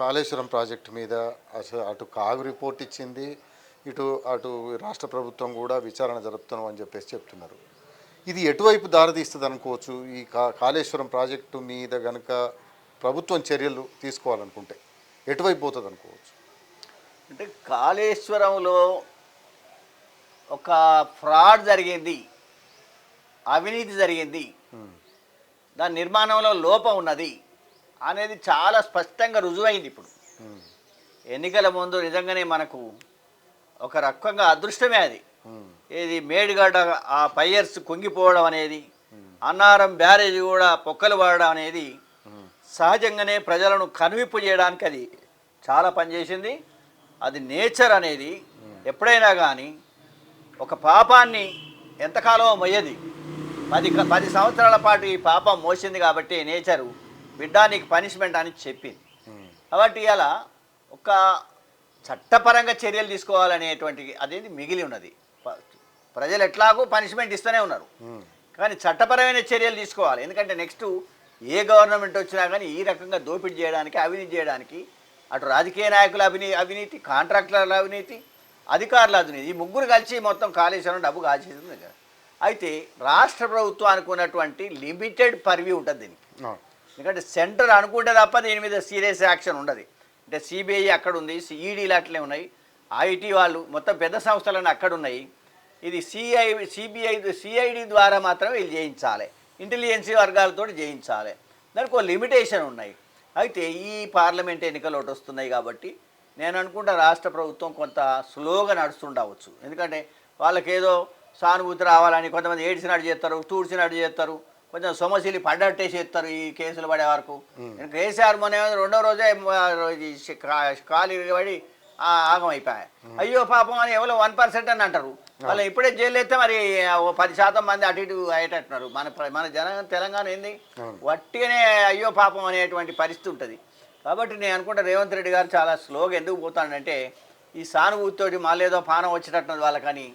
Kaleshwaram project మీద అసలు అటు కాగు రిపోర్ట్ ఇచ్చింది ఇటు అటు రాష్ట్ర ప్రభుత్వం కూడా విచారణ జరుపుతున్నాం అని చెప్పేసి చెప్తున్నారు. ఇది ఎటువైపు దారితీస్తుంది అనుకోవచ్చు ఈ కా కాళేశ్వరం ప్రాజెక్టు మీద గనుక ప్రభుత్వం చర్యలు తీసుకోవాలనుకుంటే ఎటువైపు పోతుంది అనుకోవచ్చు అంటే కాళేశ్వరంలో ఒక ఫ్రాడ్ జరిగింది అవినీతి జరిగింది. దాని నిర్మాణంలో లోపం ఉన్నది. అనేది చాలా స్పష్టంగా రుజువైంది ఇప్పుడు. ఎన్నికల ముందు నిజంగానే మనకు ఒక రకంగా అదృష్టమే అది. ఇది ఏది మేడిగడ్డ ఆ పైయర్స్ కుంగిపోవడం అనేది అన్నారం బ్యారేజ్ కూడా పొక్కలు పడడం అనేది సహజంగానే ప్రజలను కనువిప్పు చేయడానికి అది చాలా పనిచేసింది. అది నేచర్ అనేది ఎప్పుడైనా కానీ ఒక పాపాన్ని ఎంతకాలం మొయ్యది. పది పది సంవత్సరాల పాటు ఈ పాపం మోసింది కాబట్టి నేచరు బిడ్డ నీకు పనిష్మెంట్ అని చెప్పింది. కాబట్టి ఇలా ఒక చట్టపరంగా చర్యలు తీసుకోవాలనేటువంటి అదేది మిగిలి ఉన్నది. ప్రజలు ఎట్లాగో పనిష్మెంట్ ఇస్తూనే ఉన్నారు. కానీ చట్టపరమైన చర్యలు తీసుకోవాలి. ఎందుకంటే నెక్స్ట్ ఏ గవర్నమెంట్ వచ్చినా కానీ ఈ రకంగా దోపిడీ చేయడానికి అవినీతి చేయడానికి అటు రాజకీయ నాయకుల అవినీ అవినీతి కాంట్రాక్టర్ల అవినీతి అధికారుల అవినీతి ఈ ముగ్గురు కలిసి మొత్తం కాళేశ్వరం డబ్బు కాల్చేసింది. కదా అయితే రాష్ట్ర ప్రభుత్వానికి ఉన్నటువంటి లిమిటెడ్ పర్వ్యూ ఉంటుంది దీనికి. ఎందుకంటే సెంటర్ అనుకుంటే తప్ప దీని మీద సీరియస్ యాక్షన్ ఉండదు. అంటే సిబిఐ అక్కడ ఉంది ఈడీలు అట్లే ఉన్నాయి ఐటీ వాళ్ళు మొత్తం పెద్ద సంస్థలన్నీ అక్కడ ఉన్నాయి ఇది సిఐ సిబిఐ సిఐడి ద్వారా మాత్రమే వీళ్ళు చేయించాలి ఇంటెలిజెన్సీ వర్గాలతో చేయించాలి దానికి ఒక లిమిటేషన్ ఉన్నాయి. అయితే ఈ పార్లమెంట్ ఎన్నికలు ఒకటి వస్తున్నాయి కాబట్టి నేను అనుకుంటా రాష్ట్ర ప్రభుత్వం కొంత స్లోగా నడుస్తుండవచ్చు. ఎందుకంటే వాళ్ళకేదో సానుభూతి రావాలని కొంతమంది ఏడ్చినట్టు చేస్తారు తూడ్చినట్టు చేస్తారు. కొంచెం సొమశీలి పడ్డట్టే చేస్తారు ఈ కేసులు పడే వరకు. కేసీఆర్ మొన్న రెండో రోజే కాలు పడి ఆగం అయిపోయాయి. అయ్యో పాపం అని ఎవరో వన్ పర్సెంట్ అని అంటారు. వాళ్ళు ఇప్పుడే జైలు ఎత్తే మరి ఓ పది శాతం మంది అటు ఇటు అయ్యేటట్టున్నారు. మన మన జన తెలంగాణ ఏంది. వట్టిగానే అయ్యో పాపం అనేటువంటి పరిస్థితి ఉంటుంది. కాబట్టి నేను అనుకుంటా రేవంత్ రెడ్డి గారు చాలా స్లోగా ఎందుకు పోతాడంటే ఈ సానుభూతితోటి మళ్ళీ ఏదో పానం వచ్చేటట్టున్నది వాళ్ళకని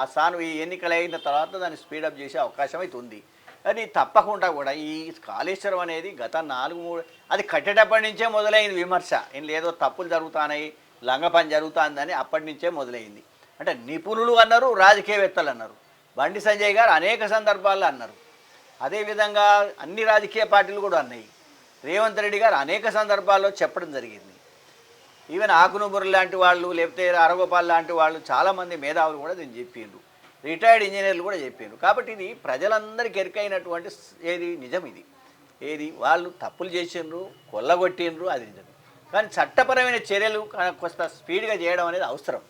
ఆ సాను ఈ ఎన్నికలు అయిన తర్వాత దాన్ని స్పీడప్ చేసే అవకాశం అయితే ఉంది. కానీ తప్పకుండా కూడా. ఈ కాళేశ్వరం అనేది గత నాలుగు మూడు అది కట్టేటప్పటి నుంచే మొదలైంది విమర్శ. ఏం లేదో తప్పులు జరుగుతున్నాయి లంగ పని జరుగుతుందని అప్పటి నుంచే మొదలైంది. అంటే నిపుణులు అన్నారు రాజకీయవేత్తలు అన్నారు. బండి సంజయ్ గారు అనేక సందర్భాల్లో అన్నారు. అదేవిధంగా అన్ని రాజకీయ పార్టీలు కూడా అన్నాయి. రేవంత్ రెడ్డి గారు అనేక సందర్భాల్లో చెప్పడం జరిగింది. ఈవెన్ ఆకునూబురు లాంటి వాళ్ళు లేకపోతే అరగోపాల్ లాంటి వాళ్ళు చాలామంది మేధావులు కూడా దీన్ని చెప్పిండ్రు రిటైర్డ్ ఇంజనీర్లు కూడా చెప్పిండ్రు కాబట్టి ఇది ప్రజలందరికీ ఎరికైనటువంటి ఏది నిజం ఇది. ఏది వాళ్ళు తప్పులు చేసిండ్రు కొల్లగొట్టిండ్రు అది నిజం కానీ చట్టపరమైన చర్యలు కొంత స్పీడ్గా చేయడం అనేది అవసరం.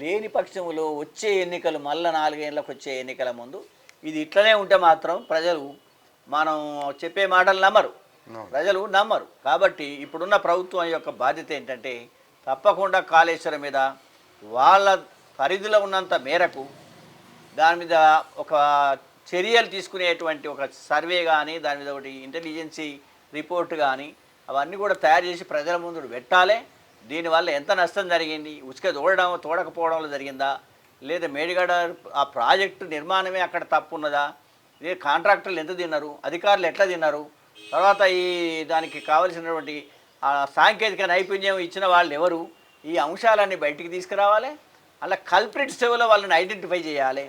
లేని పక్షంలో వచ్చే ఎన్నికలు మళ్ళా నాలుగేళ్ళకి వచ్చే ఎన్నికల ముందు ఇది ఇట్లనే ఉంటే మాత్రం ప్రజలు మనం చెప్పే మాటలు నమ్మరు. ప్రజలు నమ్మరు. కాబట్టి ఇప్పుడున్న ప్రభుత్వం యొక్క బాధ్యత ఏంటంటే తప్పకుండా కాళేశ్వరం మీద వాళ్ళ పరిధిలో ఉన్నంత మేరకు దాని మీద ఒక చర్యలు తీసుకునేటువంటి ఒక సర్వే కానీ దాని మీద ఒకటి ఇంటెలిజెన్సీ రిపోర్ట్ కానీ అవన్నీ కూడా తయారు చేసి ప్రజల ముందు పెట్టాలి. దీనివల్ల ఎంత నష్టం జరిగింది? ఉచిక తోడడం తోడకపోవడంలో జరిగిందా? లేదా మేడిగడ ఆ ప్రాజెక్టు నిర్మాణమే అక్కడ తప్పు ఉన్నదా లేదా కాంట్రాక్టర్లు ఎంత తిన్నారు? అధికారులు ఎట్లా తిన్నారు? తర్వాత ఈ దానికి కావలసినటువంటి సాంకేతిక నైపుణ్యం ఇచ్చిన వాళ్ళు ఎవరు? ఈ అంశాలన్నీ బయటికి తీసుకురావాలి? అలా కల్ప్రిట్స్ ఎవరో వాళ్ళని ఐడెంటిఫై చేయాలి?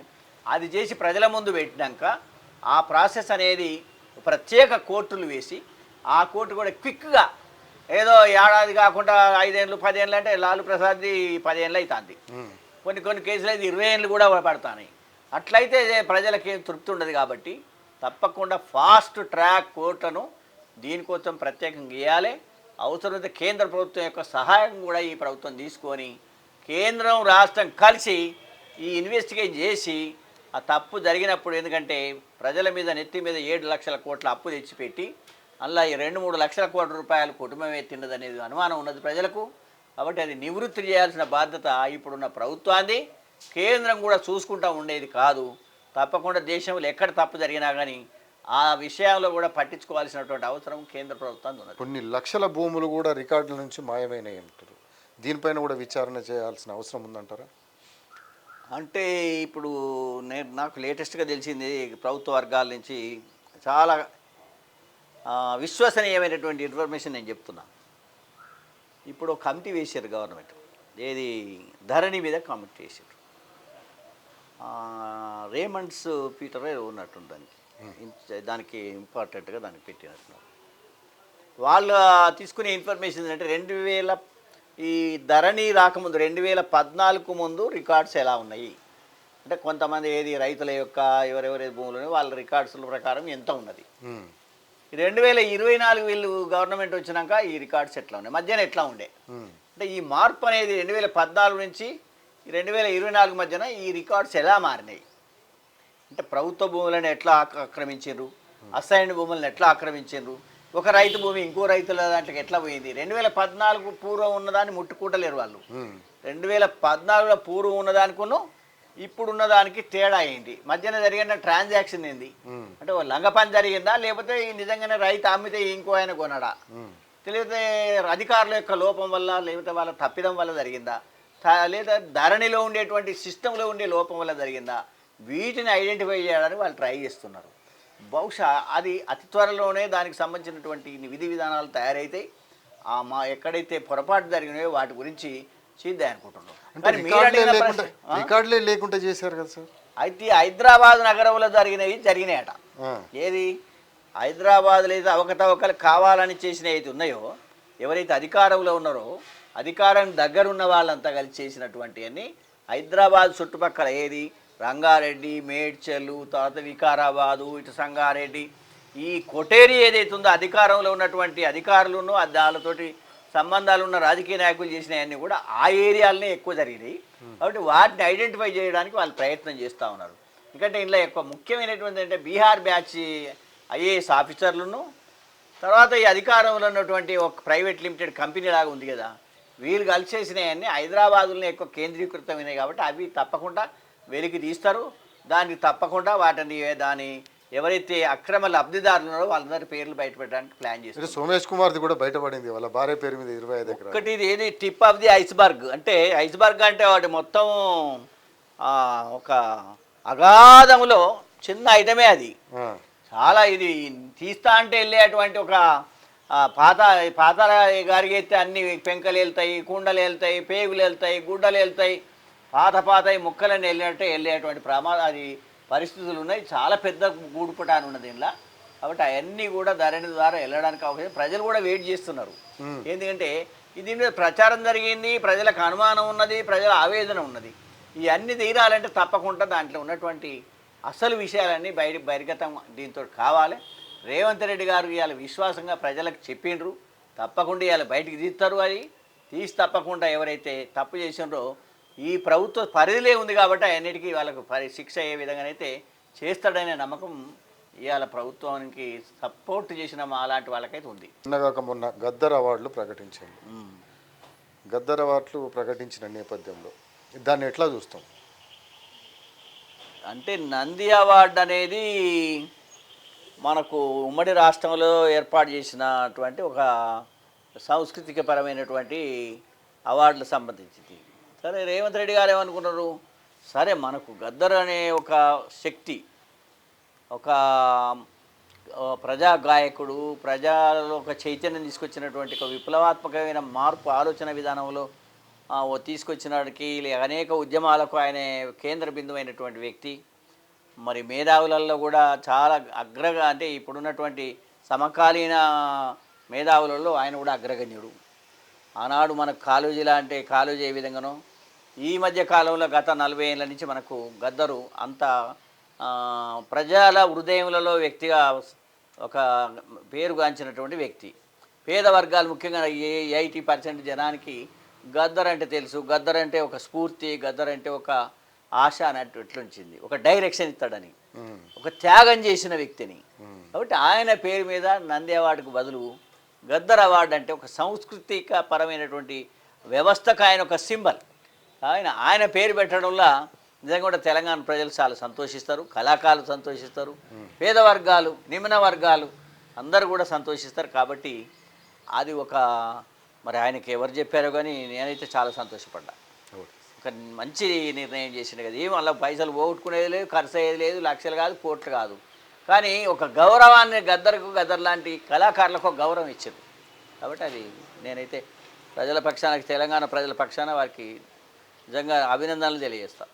అది చేసి ప్రజల ముందు పెట్టినాక ఆ ప్రాసెస్ అనేది ప్రత్యేక కోర్టులు వేసి ఆ కోర్టు కూడా క్విక్గా ఏదో ఏడాది కాకుండా ఐదేళ్ళు పదేళ్ళు అంటే లాలు ప్రసాద్ది పదేళ్ళు అవుతుంది కొన్ని కొన్ని కేసులు అయితే ఇరవై ఏళ్ళు కూడా పడతాయి అట్లయితే ప్రజలకి తృప్తి ఉండదు కాబట్టి తప్పకుండా ఫాస్ట్ ట్రాక్ కోర్టును దీనికోసం ప్రత్యేకంగా గీయాలి. అవసరమైతే కేంద్ర ప్రభుత్వం యొక్క సహాయం కూడా ఈ ప్రభుత్వం తీసుకొని కేంద్రం రాష్ట్రం కలిసి ఈ ఇన్వెస్టిగేట్ చేసి ఆ తప్పు జరిగినప్పుడు ఎందుకంటే ప్రజల మీద నెత్తి మీద ఏడు లక్షల కోట్ల అప్పు తెచ్చిపెట్టి అందులో ఈ రెండు మూడు లక్షల కోట్ల రూపాయలు కుటుంబమే తిన్నదనేది అనుమానం ఉన్నది ప్రజలకు. కాబట్టి అది నివృత్తి చేయాల్సిన బాధ్యత ఇప్పుడున్న ప్రభుత్వాన్ని కేంద్రం కూడా చూసుకుంటా ఉండేది కాదు. తప్పకుండా దేశంలో ఎక్కడ తప్పు జరిగినా కానీ ఆ విషయాల్లో కూడా పట్టించుకోవాల్సినటువంటి అవసరం కేంద్ర ప్రభుత్వానికి ఉన్నది. కొన్ని లక్షల భూములు కూడా రికార్డుల నుంచి మాయమైనాయి అంటారు దీనిపైన కూడా విచారణ చేయాల్సిన అవసరం ఉందంటారా? అంటే ఇప్పుడు నేను నాకు లేటెస్ట్గా తెలిసింది ప్రభుత్వ వర్గాల నుంచి చాలా విశ్వసనీయమైనటువంటి ఇన్ఫర్మేషన్ నేను చెప్తున్నా. ఇప్పుడు ఒక కమిటీ వేసారు గవర్నమెంట్ ఏది? ధరణి మీద కమిటీ వేసారు ఆ, రేమండ్స్ పీటర్ ఉన్నట్టుంది దానికి. ఇన్- దానికి ఇంపార్టెంట్గా దానికి పెట్టినట్టున్నారు. వాళ్ళు తీసుకునే ఇన్ఫర్మేషన్ ఏంటంటే రెండు వేల ఈ ధరణి రాకముందు రెండు వేల పద్నాలుగు ముందు రికార్డ్స్ ఎలా ఉన్నాయి? అంటే కొంతమంది ఏది రైతుల యొక్క ఎవరెవరి భూములు వాళ్ళ రికార్డ్స్ల ప్రకారం ఎంత ఉన్నది? రెండు వేల ఇరవై నాలుగు వీళ్ళు గవర్నమెంట్ వచ్చినాక ఈ రికార్డ్స్ ఎట్లా ఉన్నాయి? మధ్యాహ్నం ఎట్లా ఉండే? అంటే ఈ మార్పు అనేది రెండు వేల పద్నాలుగు నుంచి రెండు వేల ఇరవై నాలుగు మధ్యన ఈ రికార్డ్స్ ఎలా మారినాయి? అంటే ప్రభుత్వ భూములను ఎట్లా ఆక్ర- ఆక్రమించారు అసైన్డ్ భూములను ఎట్లా ఆక్రమించారు ఒక రైతు భూమి ఇంకో రైతుల దాంట్లోకి ఎట్లా పోయింది? రెండు వేల పద్నాలుగు పూర్వం ఉన్నదాన్ని ముట్టుకుంటలేరు వాళ్ళు. రెండు వేల పద్నాలుగులో పూర్వం ఉన్నదానికును ఇప్పుడు ఉన్నదానికి తేడా అయింది మధ్యన జరిగిన ట్రాన్సాక్షన్ ఏంది? అంటే లంగ పని జరిగిందా? లేకపోతే ఈ నిజంగానే రైతు అమ్మితే ఇంకో ఆయన కొనడా? లేకపోతే అధికారుల యొక్క లోపం వల్ల లేకపోతే వాళ్ళ తప్పిదం వల్ల జరిగిందా? లేదా ధరణిలో ఉండేటువంటి సిస్టంలో ఉండే లోపం వల్ల జరిగిందా? వీటిని ఐడెంటిఫై చేయడానికి వాళ్ళు ట్రై చేస్తున్నారు. బహుశా అది అతి త్వరలోనే దానికి సంబంధించినటువంటి విధి విధానాలు తయారైతాయి ఆ మా ఎక్కడైతే పొరపాటు జరిగినాయో వాటి గురించి చేద్దాం అనుకుంటున్నాం. రికార్డులే లేకుండా చేశారు కదా సార్? అయితే హైదరాబాద్ నగరంలో జరిగినవి జరిగినాయట. ఏది? హైదరాబాద్లో అయితే అవకతవకలు కావాలని చేసినవి అయితే ఉన్నాయో ఎవరైతే అధికారంలో ఉన్నారో అధికారం దగ్గర ఉన్న వాళ్ళంతా కలిసి చేసినటువంటి అన్ని హైదరాబాద్ చుట్టుపక్కల ఏది? రంగారెడ్డి మేడ్చల్ తర్వాత వికారాబాదు ఇటు సంగారెడ్డి. ఈ కొటేరి ఏదైతే ఉందో అధికారంలో ఉన్నటువంటి అధికారులను ఆ దానితోటి సంబంధాలు ఉన్న రాజకీయ నాయకులు చేసినవన్నీ కూడా ఆ ఏరియాలనే ఎక్కువ జరిగినాయి. కాబట్టి వాటిని ఐడెంటిఫై చేయడానికి వాళ్ళు ప్రయత్నం చేస్తూ ఉన్నారు. ఎందుకంటే ఇందులో ఎక్కువ ముఖ్యమైనటువంటి అంటే బీహార్ బ్యాచ్ ఐఏఎస్ ఆఫీసర్లను తర్వాత ఈ అధికారంలో ఉన్నటువంటి ఒక ప్రైవేట్ లిమిటెడ్ కంపెనీ లాగా ఉంది కదా. వీళ్ళు కలిసేసినవన్నీ హైదరాబాదులోనే ఎక్కువ కేంద్రీకృతమైనవి కాబట్టి అవి తప్పకుండా వెలికి తీస్తారు. దానికి తప్పకుండా వాటిని దాని ఎవరైతే అక్రమ లబ్ధిదారులు ఉన్నారో వాళ్ళందరి పేర్లు బయటపెట్టడానికి ప్లాన్ చేస్తారు అంటే సోమేష్ కుమార్ది కూడా బయటపడింది వాళ్ళ భార్య పేరు మీద ఇరవై ఐదు ఒకటి ఇది ఏది? Tip of the iceberg. అంటే ఐస్బర్గ్ అంటే వాటి మొత్తం ఒక అగాధములో చిన్న ఐటమే అది. చాలా ఇది తీస్తా అంటే వెళ్ళేటువంటి ఒక పాత పాత గారికి అయితే అన్ని పెంకలు వెళ్తాయి కుండలు వెళ్తాయి పేగులు వెళ్తాయి గుడ్డలు వెళ్తాయి పాత పాత ముక్కలని వెళ్ళినట్టే వెళ్ళేటువంటి ప్రమాద అది పరిస్థితులు ఉన్నాయి. చాలా పెద్ద గూడుపుటాన్ని ఉన్నది దీనిలో కాబట్టి అవన్నీ కూడా ధరణి ద్వారా వెళ్ళడానికి అవకాశం. ప్రజలు కూడా వెయిట్ చేస్తున్నారు. ఎందుకంటే ఇది మీద ప్రచారం జరిగింది ప్రజలకు అనుమానం ఉన్నది ప్రజల ఆవేదన ఉన్నది. ఇవన్నీ తీరాలంటే తప్పకుండా దాంట్లో ఉన్నటువంటి అసలు విషయాలన్నీ బయట బహిర్గతం దీంతో కావాలి. రేవంత్ రెడ్డి గారు ఇవాళ విశ్వాసంగా ప్రజలకు చెప్పిండ్రు తప్పకుండా ఇవాళ బయటికి తీస్తారు అది. తీసి తప్పకుండా ఎవరైతే తప్పు చేసినారో ఈ ప్రభుత్వ పరిధిలే ఉంది కాబట్టి అన్నిటికీ వాళ్ళకు పరి శిక్ష అయ్యే విధంగానైతే చేస్తాడనే నమ్మకం ఇవాళ ప్రభుత్వానికి సపోర్ట్ చేసిన అలాంటి వాళ్ళకైతే ఉంది. నిన్నగాక మొన్న గద్దర్ అవార్డులు ప్రకటించారు. గద్దర్ అవార్డులు ప్రకటించిన నేపథ్యంలో దాన్ని ఎట్లా చూస్తాం? అంటే నంది అవార్డు అనేది మనకు ఉమ్మడి రాష్ట్రంలో ఏర్పాటు చేసినటువంటి ఒక సాంస్కృతికపరమైనటువంటి అవార్డులకు సంబంధించింది. సరే రేవంత్ రెడ్డి గారు ఏమనుకున్నారు? సరే మనకు గద్దర్ అనే ఒక శక్తి ఒక ప్రజా గాయకుడు ప్రజలలో ఒక చైతన్యం తీసుకొచ్చినటువంటి ఒక విప్లవాత్మకమైన మార్పు ఆలోచన విధానంలో ఆ, లే- అనేక ఉద్యమాలకు ఆయన కేంద్ర బిందువైనటువంటి వ్యక్తి. మరి మేధావులలో కూడా చాలా అగ్రగా అంటే ఇప్పుడున్నటువంటి సమకాలీన మేధావులలో ఆయన కూడా అగ్రగణ్యుడు. ఆనాడు మనకు కాలేజీలా అంటే కాలేజీ ఏ విధంగానో ఈ మధ్య కాలంలో గత నలభై ఏళ్ళ నుంచి మనకు గద్దరు అంత ప్రజల హృదయములలో వ్యక్తిగా ఒక పేరుగాంచినటువంటి వ్యక్తి. పేద వర్గాలు ముఖ్యంగా ఎయిటీ పర్సెంట్ జనానికి గద్దర్ అంటే తెలుసు. గద్దర్ అంటే ఒక స్ఫూర్తి గద్దర్ అంటే ఒక ఆశ అన్నట్టు ఎట్లుంచింది. ఒక డైరెక్షన్ ఇస్తాడని. ఒక త్యాగం చేసిన వ్యక్తిని. కాబట్టి ఆయన పేరు మీద నంది అవార్డుకు బదులు గద్దర్ అవార్డు అంటే ఒక సాంస్కృతిక పరమైనటువంటి వ్యవస్థకు ఆయన ఒక సింబల్. ఆయన ఆయన పేరు పెట్టడంలో నిజంగా కూడా తెలంగాణ ప్రజలు చాలా సంతోషిస్తారు. కళాకారులు సంతోషిస్తారు. పేద వర్గాలు నిమ్న వర్గాలు అందరూ కూడా సంతోషిస్తారు. కాబట్టి అది ఒక మరి ఆయనకి ఎవరు చెప్పారో కానీ నేనైతే చాలా సంతోషపడ్డా. ఒక మంచి నిర్ణయం చేసిండు కదా. ఏం అలా పైసలు పోగొట్టుకునేది లేదు ఖర్చు అయ్యేది లేదు లక్షలు కాదు కోట్లు కాదు. కానీ ఒక గౌరవాన్ని గద్దరకు గద్దర్ లాంటి కళాకారులకు గౌరవం ఇచ్చారు కాబట్టి అది నేనైతే ప్రజల పక్షాన తెలంగాణ ప్రజల పక్షాన వారికి నిజంగా అభినందనలు తెలియజేస్తా.